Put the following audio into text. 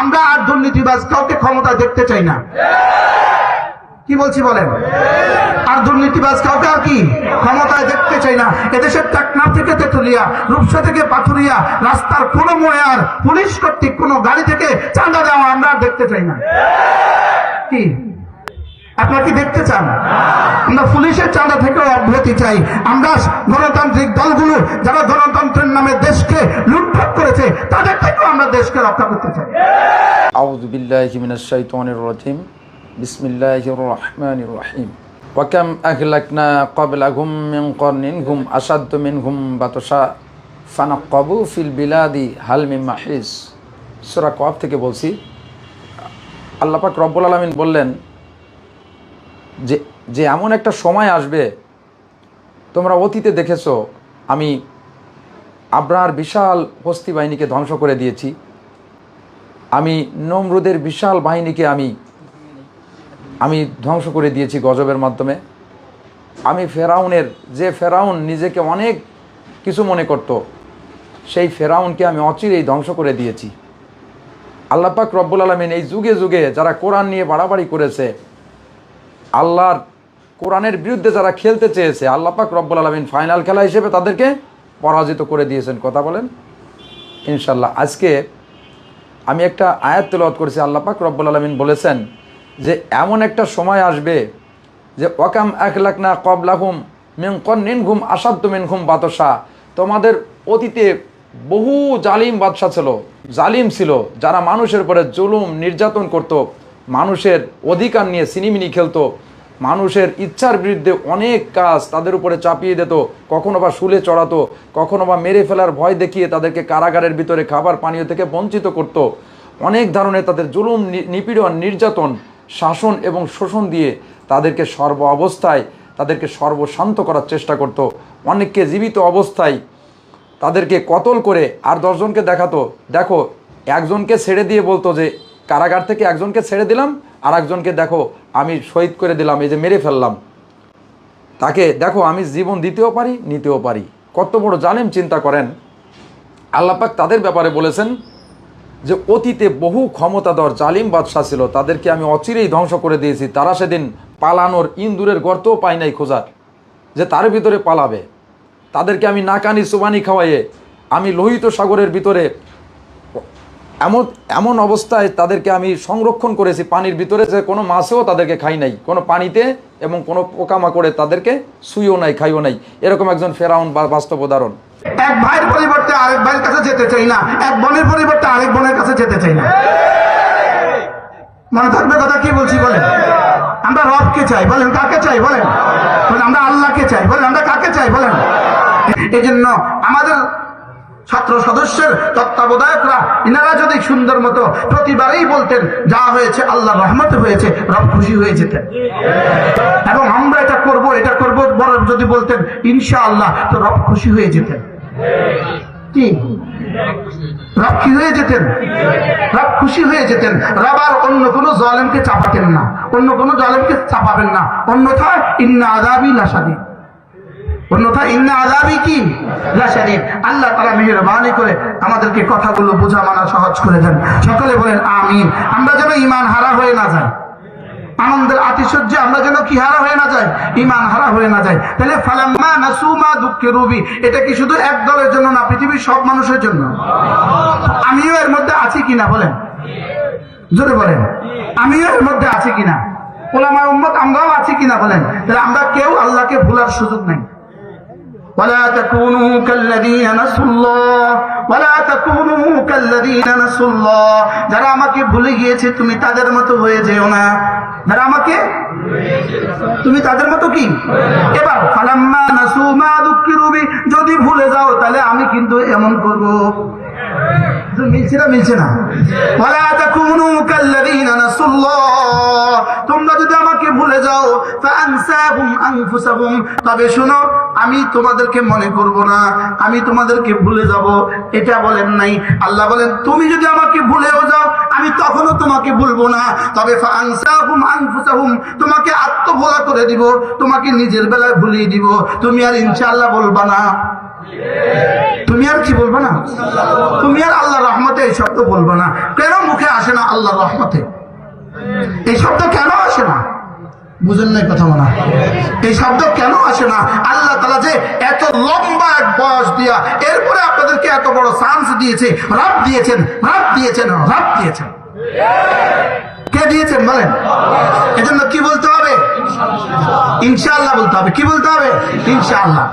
আমরা আর দুর্নীতিবাজ কাউকে ক্ষমতা দেখতে চাই না। কি বলছি বলেন? আর দুর্নীতিবাজ কাউকে আর কি ক্ষমতায় দেখতে চাই না। এদেশের টাকনা থেকে তেতুলিয়া, রূপসা থেকে পাথুরিয়া, রাস্তার কোনো মোড়ে আর পুলিশ কর্তৃক কোনো গাড়ি থেকে চাঁদা দেওয়া আমরা দেখতে চাই না। কি? আপনার কি দেখতে চান? আমরা পুলিশের চাঁদা থেকেও অব্যাহতি চাই। আমরা গণতান্ত্রিক দলগুলো, যারা গণতন্ত্রের নামে দেশকে লুটপাট করেছে, তাদের থেকেও আমরা দেশকে রক্ষা করতে চাই। আউযুবিল্লাহি মিনাশ শাইতানির রাজিম। বিসমিল্লাহির রহমানির রহিম। ওয়াকাম আহলাকনা ক্বাবলাহুম মিন কর্নিন হুম আসাদ্দু মিনহুম বাতাসা ফিল বিলাদি হাল মিন মাহিস। সূরা কফ থেকে বলছি রব্বুল আলামিন বললেন যে যে এমন একটা সময় আসবে, তোমরা অতীতে দেখেছ, আমি আব্রাহার বিশাল হস্তি বাহিনীকে ধ্বংস করে দিয়েছি। আমি নমরুদের বিশাল বাহিনীকে আমি আমি ধ্বংস করে দিয়েছি গজবের মাধ্যমে। আমি ফেরাউনের, যে ফেরাউন নিজেকে অনেক কিছু মনে করত, সেই ফেরাউনকে আমি অচিরেই ধ্বংস করে দিয়েছি। আল্লাপাক রব্বুল আলমিন এই যুগে যুগে যারা কোরআন নিয়ে বাড়াবাড়ি করেছে আল্লাহর কোরআনের বিরুদ্ধে যারা খেলতে চেয়েছে আল্লাপাক রব্বুল আলমিন ফাইনাল খেলা হিসেবে তাদেরকে পরাজিত করে দিয়েছেন। কথা বলেন? ইনশাল্লাহ আজকে আমি একটা আয়াত তেলাওয়াত করেছি, আল্লাহ পাক রব্বুল আলমিন বলেছেন যে, এমন একটা সময় আসবে যে, ওয়াকাম এক লাখ না কবলাহুম মিন কন্নিন ঘুম আসাদ্দ মিন ঘুম বাতসা তোমাদের অতীতে বহু জালিম বাদশা ছিল, জালিম ছিল, যারা মানুষের উপরে জুলুম, নির্যাতন করত। মানুষের অধিকার নিয়ে সিনিমিনি খেলতো, মানুষের ইচ্ছার বিরুদ্ধে অনেক কাজ তাদের উপরে চাপিয়ে দিত, কখনো বা শুলে চড়াতো, কখনো বা মেরে ফেলার ভয় দেখিয়ে তাদেরকে কারাগারের ভিতরে খাবার পানীয় থেকে বঞ্চিত করত। অনেক ধরনের তাদের জুলুম নিপীড়ন, নির্যাতন, শাসন এবং শোষণ দিয়ে তাদেরকে সর্ব অবস্থায়, তাদেরকে সর্বশান্ত করার চেষ্টা করত। অনেককে জীবিত অবস্থায় তাদেরকে কতল করে আর দশজনকে দেখাতো। দেখো, একজনকে ছেড়ে দিয়ে বলতো যে কারাগার থেকে একজনকে ছেড়ে দিলাম আর একজনকে দেখো, আমি শহীদ করে দিলাম, এই যে মেরে ফেললাম। তাকে দেখো, আমি জীবন দিতেও পারি, নিতেও পারি। কত বড় জালেম চিন্তা করেন। আল্লাপাক তাদের ব্যাপারে বলেছেন যে, অতীতে বহু ক্ষমতাধর জালিম বাদশাহ ছিল, তাদেরকে আমি অচিরেই ধ্বংস করে দিয়েছি। তারা সেদিন পালানোর ইন্দুরের গর্তও পাই নাই খোঁজার, যে তার ভিতরে পালাবে। তাদেরকে আমি নাকানি সুবানি খাওয়াইয়ে, আমি লোহিত সাগরের ভিতরে এমন এমন অবস্থায় তাদেরকে আমি সংরক্ষণ করেছি পানির ভিতরে যে কোনো মাছেও তাদেরকে খাই নাই। কোনো পানিতে এবং কোনো পোকামাকড়ে তাদেরকে শুইও নাই, খাইও নাই। এরকম একজন ফেরাউন বা বাস্তব উদাহরণ। এক ভাইয়ের পরিবর্তে আরেক ভাইয়ের কাছে যেতে চাই না। এক বোনের পরিবর্তে আরেক বোনের কাছে যেতে চাই না। মনে থাকবে কথা কি বলছি, বলেন? আমরা রবকে চাই, বলেন? কাকে চাই, বলেন? আমরা আল্লাহকে চাই, বলেন? আমরা কাকে চাই, বলেন? এই জন্য আমাদের ছাত্র সদস্যের তত্ত্বাবধায়করা, ইনারা যদি সুন্দর মতো প্রতিবারেই বলতেন, যা হয়েছে, আল্লাহ রহমতে হয়েছে, রব খুশি হয়ে যেতেন। এবং আমরা এটা করব এটা করব বড় যদি বলতেন ইনশা আল্লাহ তো রব খুশি হয়ে যেতেন। কি? রব কি হয়ে যেতেন? রব খুশি হয়ে যেতেন। রব আর অন্য কোনো জলেমকে চাপাতেন না। অন্য কোনো জলেমকে চাপাবেন না। অন্যথায় ইন্না আদাবি লাসাদি অন্যথা ইন্না আদাবি কি আল্লাহ তারা মেহরবানি করে আমাদেরকে কথাগুলো বোঝা মানা সহজ করে দেন। সকলে বলেন, আমিন। আমরা যেন ইমান হারা হয়ে না যাই। আনন্দের আতিশয্যে আমরা যেন কি হারা হয়ে না যাই? ইমান হারা হয়ে না যাই। তাহলে ফালাম্মা নাসুমা দুঃখে রবি এটা কি শুধু এক দলের জন্য না, পৃথিবীর সব মানুষের জন্য? আমিও এর মধ্যে আছি কিনা বলেন? জোরে বলেন। আমিও এর মধ্যে আছি কিনা? ওলামা উম্মত আমরাও আছি কিনা বলেন? তাহলে আমরা কেউ আল্লাহকে ভুলার সুযোগ নাই। ولا تكونوا كالذين نسوا الله ولا تكونوا كالذين نسوا الله যারা আমাকে ভুলে গিয়েছে তুমি তাদের মতো হয়ে যেও না যারা আমাকে তুমি তাদের মতো কি এবার ফালাম্মা নাসু মা দুঃখিরু বি যদি ভুলে যাও তাহলে আমি কিন্তু এমন করব মিলছে না মিলছে না ওয়ালা তাকুনু কাল্লাযীনা নাসুল্লাহ তবে শোনো, আমি তোমাদেরকে মনে করব না, আমি তোমাদেরকে ভুলে যাব। এটা বলেন নাই। আল্লাহ বলেন, তুমি যদি আমাকে ভুলেও যাও, আমি তখনও তোমাকে ভুলবো না। তবে তোমাকে আত্মভোলা করে দিব, তোমাকে নিজের বেলায় ভুলিয়ে দিব। তুমি আর ইনশাআল্লাহ বলবা না। তুমি আর কি বলব না? তুমি আর আল্লাহ রহমতে এই শব্দ বলব না। কেন মুখে আসে না আল্লাহ রহমতে? এই শব্দ কেন আসে না? বুঝেন নাই কথা মনে এই শব্দ কেন আসে না? আল্লাহ তালা যে এত লম্বা এক বয়স দিয়া এরপরে আপনাদেরকে এত বড় চান্স দিয়েছে রাত দিয়েছেন রাত দিয়েছেন রাত দিয়েছেন। কে দিয়েছেন বলেন? এজন্য কি বলতে হবে? ইনশাআল্লাহ বলতে হবে। কি বলতে হবে? ইনশাআল্লাহ।